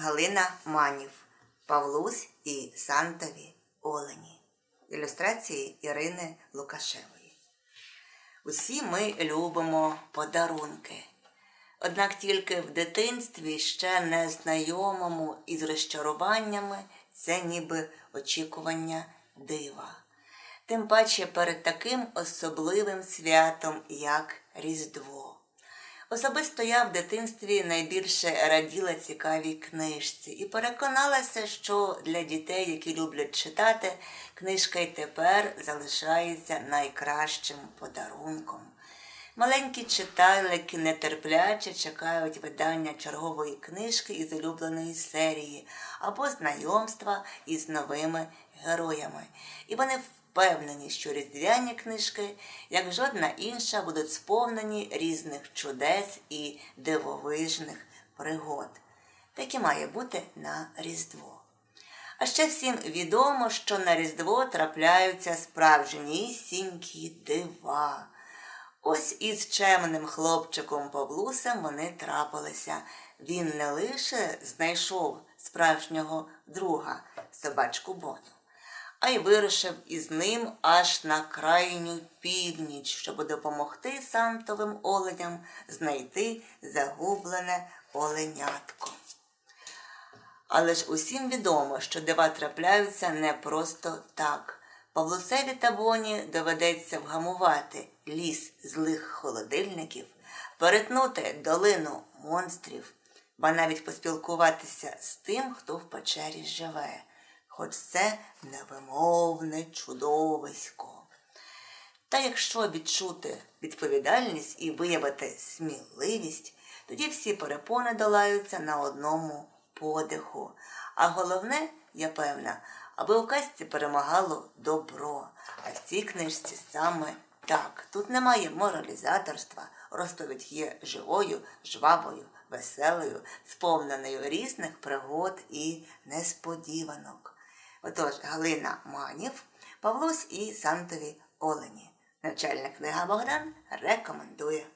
Галина Манів, Павлусь і Сантові Олені. Ілюстрації Ірини Лукашевої. Усі ми любимо подарунки. Однак тільки в дитинстві, ще не знайомому із розчаруваннями, це ніби очікування дива. Тим паче перед таким особливим святом, як Різдво. Особисто я в дитинстві найбільше раділа цікавій книжці і переконалася, що для дітей, які люблять читати, книжка й тепер залишається найкращим подарунком. Маленькі читайлики нетерпляче чекають видання чергової книжки із улюбленої серії або знайомства із новими героями. І вони впевнені, що різдвяні книжки, як жодна інша, будуть сповнені різних чудес і дивовижних пригод. Такі має бути на Різдво. А ще всім відомо, що на Різдво трапляються справжнісінькі дива. Ось із чемним хлопчиком Павлусем вони трапилися. Він не лише знайшов справжнього друга собачку Боню, а й вирушив із ним аж на крайню північ, щоб допомогти Сантовим оленям знайти загублене оленятко. Але ж усім відомо, що дива трапляються не просто так. Павлусеві та Боні доведеться вгамувати ліс злих холодильників, перетнути долину монстрів, ба навіть поспілкуватися з тим, хто в печері живе, хоч це невимовне чудовисько. Та якщо відчути відповідальність і виявити сміливість, тоді всі перепони долаються на одному подиху. А головне, я певна, аби у казці перемагало добро. А в цій книжці саме так. Тут немає моралізаторства, розповідь є живою, жвавою, веселою, сповненою різних пригод і несподіванок. Отож, Галина Манів, Павлусь і Сантові Олені. Навчальна книга Богдан рекомендує.